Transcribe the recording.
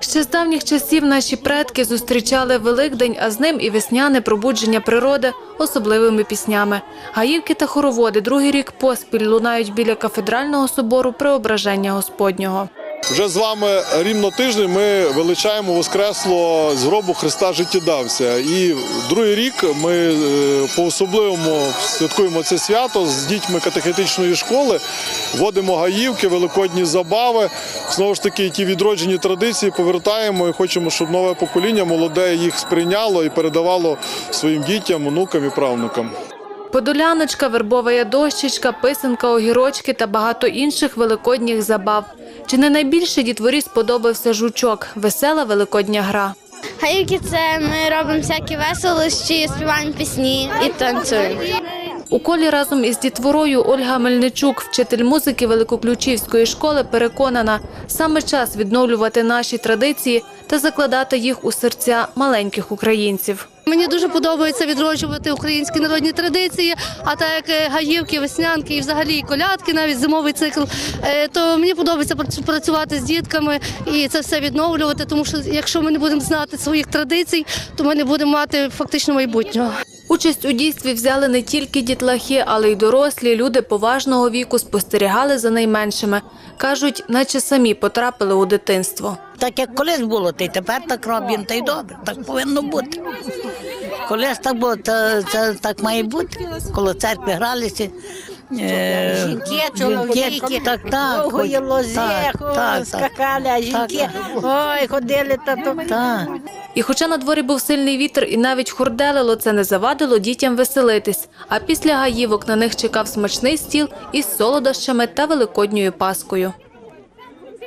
Ще з давніх часів наші предки зустрічали Великдень, а з ним і весняне пробудження природи особливими піснями. Гаївки та хороводи другий рік поспіль лунають біля кафедрального собору Преображення Господнього. Вже з вами рівно тиждень ми величаємо Воскресло з гробу Христа життєдавця. І другий рік ми е, по-особливому святкуємо це свято з дітьми катехетичної школи, водимо гаївки, великодні забави. Знову ж таки, ті відроджені традиції повертаємо і хочемо, щоб нове покоління молоде їх сприйняло і передавало своїм дітям, онукам і правнукам. Подоляночка, вербова ядощичка, писанка, огірочки та багато інших великодніх забав. Чи не найбільше дітворі сподобався жучок – весела великодня гра. Гаївки це ми робимо всякі веселощі, співаємо пісні і танцюємо. У колі разом із дітворою Ольга Мельничук, вчитель музики Великоключівської школи, переконана, саме час відновлювати наші традиції та закладати їх у серця маленьких українців. Мені дуже подобається відроджувати українські народні традиції, а так як е, гаївки, веснянки і взагалі колядки, навіть зимовий цикл, е, то мені подобається працю- працювати з дітками і це все відновлювати, тому що якщо ми не будемо знати своїх традицій, то ми не будемо мати фактично майбутнього. Участь у дійстві взяли не тільки дітлахи, але й дорослі. Люди поважного віку спостерігали за найменшими. Кажуть, наче самі потрапили у дитинство. Так як колись було, та й тепер так робимо, та й добре, так повинно бути. Колись так було, то це так має бути. Коло церкви гралися. е, Жінки, чоловіки, так, так, довгої лози, так, так, скакали, а жінки, Так. ой, ходили та то. І хоча на дворі був сильний вітер і навіть хурделило, це не завадило дітям веселитись. А після гаївок на них чекав смачний стіл із солодощами та великодньою паскою.